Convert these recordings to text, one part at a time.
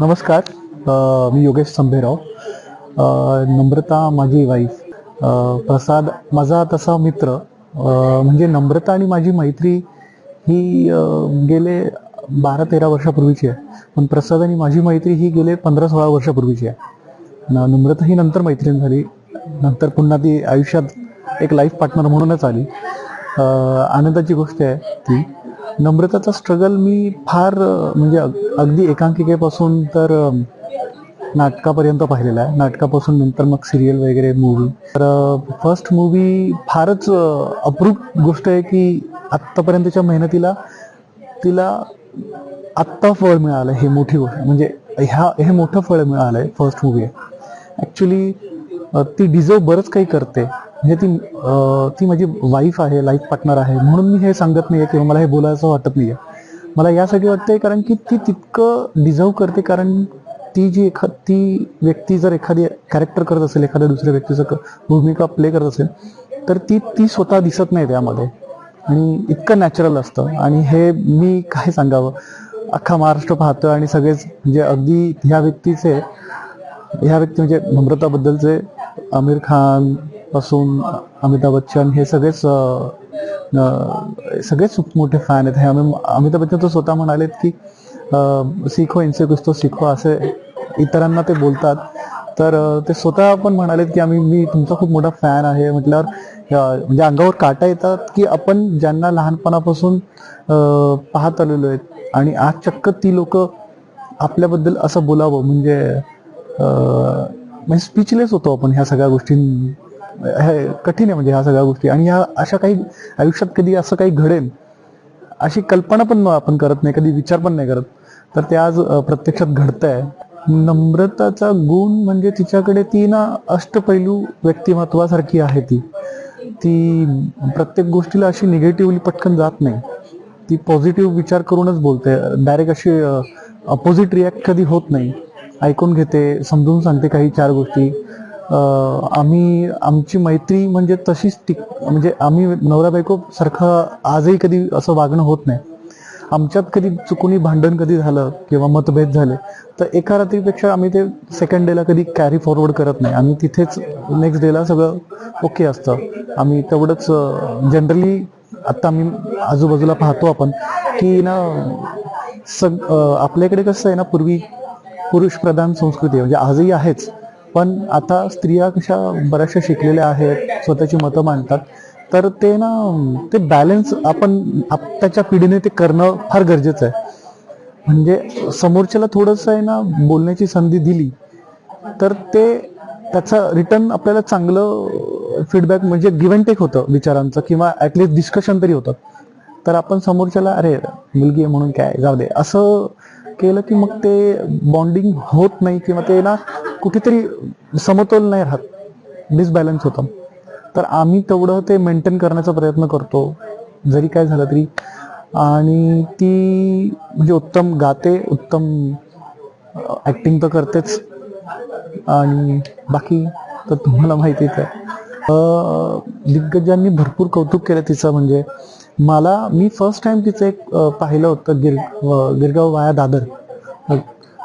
नमस्कार. मी योगेश संभेराव. नम्रता माझी वाईफ प्रसाद माझा तसा मित्र. म्हणजे नम्रता आणि माझी मैत्री ही गेले बारा तेरा वर्षापूर्वीची आहे. पण प्रसाद आणि माझी मैत्री ही गेले पंधरा सोळा वर्षापूर्वीची आहे. नम्रता ही नंतर मैत्रीण झाली. नंतर पुन्हा ती आयुष्यात एक लाईफ पार्टनर म्हणूनच आली. आनंदाची गोष्ट आहे ती. नम्रताचा स्ट्रगल मी फार म्हणजे अगदी एकांकिकेपासून तर नाटकापर्यंत पाहिलेला आहे. नाटकापासून नंतर मग सिरियल वगैरे मूवी तर फर्स्ट मूवी फारच अप्रूप गोष्ट आहे की आत्तापर्यंतच्या मेहनतीला तिला आत्ता फळ मिळालं हे मोठी गोष्ट. म्हणजे ह्या हे मोठं फळ मिळालं आहे फर्स्ट मूवी आहे ॲक्च्युली ती डिझर्व बरंच काही करते. म्हणजे ती ती माझी वाईफ आहे लाईफ पार्टनर आहे. म्हणून मी हे सांगत नाही आहे किंवा मला हे बोलायचं वाटत नाही आहे मला यासाठी वाटतंय कारण की ती तितकं डिझर्व करते कारण ती जी एखा ती व्यक्ती जर एखादी कॅरेक्टर करत असेल एखाद्या दुसऱ्या व्यक्तीचं भूमिका प्ले करत असेल तर ती ती स्वतः दिसत नाही त्यामध्ये. आणि इतकं नॅचरल असतं. आणि हे मी काय सांगावं? अख्खा महाराष्ट्र पाहतोय आणि सगळेच म्हणजे अगदी ह्या व्यक्तीचे ह्या व्यक्ती म्हणजे नम्रताबद्दलचे आमिर खान पासून अमिताभ बच्चन हे सगळेच सगळेच खूप मोठे फॅन आहेत. हे आम्ही अमिताभ बच्चन तर स्वतः म्हणालेत की सिखो इनसे कुछ सिखो असे इतरांना ते बोलतात. तर ते स्वतः पण म्हणालेत की आम्ही मी तुमचा खूप मोठा फॅन आहे. म्हटल्यावर म्हणजे अंगावर काटा येतात की आपण ज्यांना लहानपणापासून पाहत आलेलो आहेत आणि आज चक्क ती लोक आपल्याबद्दल असं बोलावं. म्हणजे म्हणजे स्पीचलेस होतो आपण ह्या सगळ्या गोष्टी हे कठीण आहे म्हणजे ह्या सगळ्या गोष्टी. आणि ह्या अशा काही आयुष्यात कधी असं काही घडेल अशी कल्पना पण आपण करत नाही कधी विचार पण नाही करत. तर ते आज प्रत्यक्षात प्रत्यक्षात घडतंय. नम्रताचा गुण म्हणजे तिच्याकडे ती ना अष्टपैलू व्यक्तिमत्वासारखी आहे ती. ती प्रत्येक गोष्टीला अशी निगेटिव्हली पटकन जात नाही. ती पॉझिटिव्ह विचार करूनच बोलते. डायरेक्ट अशी अपोजिट रिॲक्ट कधी होत नाही. ऐकून घेते समजून सांगते काही चार गोष्टी. आम्ही आमची मैत्री म्हणजे तशीच टिक म्हणजे आम्ही नवरा बायको सारखं आजही कधी असं वागणं होत नाही. आमच्यात कधी चुकून भांडण कधी झालं किंवा मतभेद झाले तर एका रात्रीपेक्षा आम्ही ते सेकंड डेला कधी कॅरी फॉरवर्ड करत नाही. आम्ही तिथेच नेक्स्ट डेला सगळं ओके असतं. आम्ही तेवढंच जनरली आत्ता आम्ही आजूबाजूला पाहतो आपण की ना सग आपल्याकडे कसं आहे ना पूर्वी पुरुष प्रधान संस्कृती आहे म्हणजे आजही आहेच. पण आता स्त्रिया कशा बऱ्याचशा शिकलेल्या आहेत स्वतःची मतं मांडतात तर ते ना ते बॅलन्स आपण आत्ताच्या पिढीने ते करणं फार गरजेचं आहे. म्हणजे समोरच्याला थोडंसं आहे ना बोलण्याची संधी दिली तर ते त्याचं रिटर्न आपल्याला चांगलं फीडबॅक म्हणजे गिव्ह टेक होतं विचारांचं किंवा ॲटलिस्ट डिस्कशन तरी होतं. तर आपण समोरच्याला अरे मुलगी आहे म्हणून काय? जाऊ दे. असं केलं की मग ते बॉन्डिंग होत नाही किंवा ते ना कुठेतरी समतोल नाही राहत. डिसबॅलन्स होतं. तर आम्ही तेवढं ते मेंटेन करण्याचा प्रयत्न करतो. जरी काय झालं तरी. आणि ती म्हणजे उत्तम गाते उत्तम ॲक्टिंग तर करतेच. आणि बाकी तर तुम्हाला माहितीच आहे. दिग्गजांनी भरपूर कौतुक केलं तिचं म्हणजे मला मी फर्स्ट टाइम तिचं एक पाहिलं होतं गिर गिरगाव वाया दादर.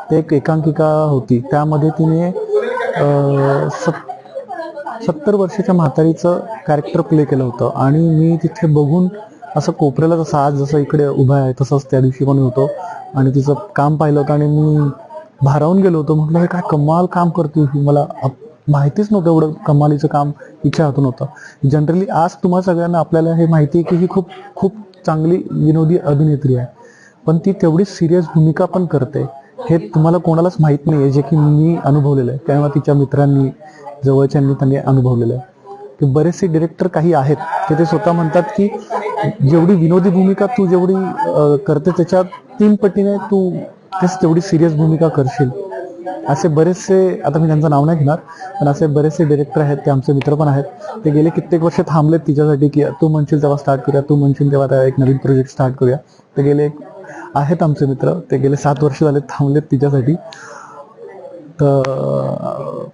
ते एक एकांकिका होती. त्यामध्ये तिने सत सत्तर वर्षाच्या म्हातारीचं कॅरेक्टर प्ले केलं होतं. आणि मी तिथे बघून असं कोपऱ्याला जसं आज जसं इकडे उभं आहे तसंच त्या दिवशी पण होतो. आणि तिचं काम पाहिलं होतं आणि मी भारावून गेलो होतो. म्हटलं हे काय कमाल काम करते ही. मला माहितीच नव्हतं एवढं कमालीचं काम इच्छा हातून होतं. जनरली आज तुम्हा सगळ्यांना आपल्याला हे माहिती आहे की ही खूप खूप चांगली विनोदी अभिनेत्री आहे. पण ती तेवढी सिरियस भूमिका पण करते. हे तुम्हाला कोणालाच माहीत नाही आहे जे की मी अनुभवलेलं आहे. किंवा तिच्या मित्रांनी जवळच्यांनी त्यांनी अनुभवलेलं आहे. की बरेचसे डिरेक्टर काही आहेत की ते स्वतः म्हणतात की जेवढी विनोदी भूमिका तू जेवढी करते त्याच्या तीन पटीने तू तेच तेवढी सिरियस भूमिका करशील. असे बरेचसे आता मी त्यांचं नाव नाही घेणार पण असे बरेचसे डिरेक्टर आहेत ते आमचे मित्र पण आहेत. ते गेले कित्येक वर्ष थांबलेत तिच्यासाठी की तू म्हणशील तेव्हा स्टार्ट करूया तू म्हणशील तेव्हा त्या एक नवीन प्रोजेक्ट स्टार्ट करूया. ते गेले आहेत आमचे मित्र ते गेले सात वर्ष झाले थांबलेत तिच्यासाठी. तर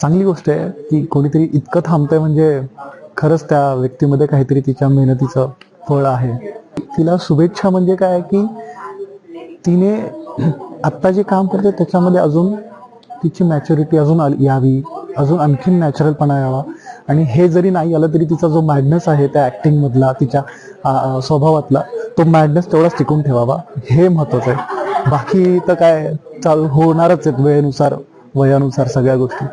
चांगली गोष्ट आहे की कोणीतरी इतकं थांबतंय म्हणजे खरंच त्या व्यक्तीमध्ये काहीतरी तिच्या मेहनतीचं फळ आहे. तिला शुभेच्छा म्हणजे काय की तिने आत्ता जे काम करते त्याच्यामध्ये अजून तिची मॅच्युरिटी अजून यावी. अजून आणखीन नॅचरलपणा यावा. आणि हे जरी नाही आलं तरी तिचा जो मॅडनेस आहे त्या ऍक्टिंग मधला तिच्या स्वभावातला तो मॅडनेस तेवढाच टिकून ठेवावा. हे महत्वाचं आहे. बाकी तर काय चालू होणारच आहेत वेळेनुसार वयानुसार सगळ्या गोष्टी.